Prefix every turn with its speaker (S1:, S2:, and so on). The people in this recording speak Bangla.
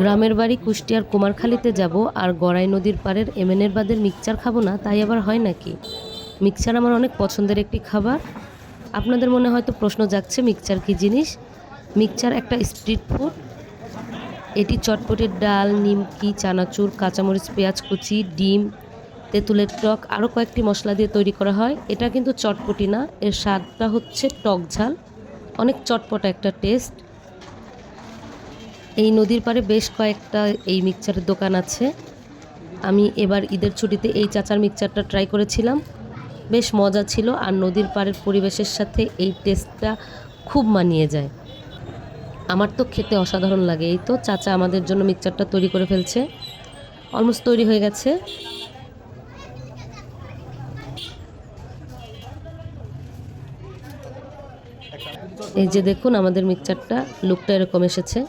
S1: গ্রামের বাড়ি কুষ্টিয়ার কুমারখালীতে যাব আর গড়াই নদীর পাড়ের এমএনের বাদের মিক্সচার খাব না, তাই আবার হয় নাকি? মিক্সচার আমার অনেক পছন্দের একটি খাবার। আপনাদের মনে হয়তো প্রশ্ন জাগছে, মিক্সচার কী জিনিস? মিক্সচার একটা স্ট্রিট ফুড। এটি চটপটির ডাল, নিমকি, চানাচুর, কাঁচামরিচ, পেঁয়াজ কুচি, ডিম, তেঁতুলের টক আরও কয়েকটি মশলা দিয়ে তৈরি করা হয়। এটা কিন্তু চটপটি না, এর স্বাদটা হচ্ছে টক ঝাল। অনেক চটপটা একটা টেস্ট। এই নদীর পাড়ে বেশ কয়েকটা এই মিক্সচারের দোকান আছে। আমি এবার ঈদের ছুটিতে এই চাচার মিক্সচারটা ট্রাই করেছিলাম। বেশ মজা ছিল আর নদীর পাড়ের পরিবেশের সাথে এই টেস্টটা খুব মানিয়ে যায়। আমার তো খেতে অসাধারণ লাগে। এই তো চাচা আমাদের জন্য মিক্সচারটা তৈরি করে ফেলছে। অলমোস্ট তৈরি হয়ে গেছে। এই যে দেখুন আমাদের মিক্সচারটা লুকটা এরকম এসেছে।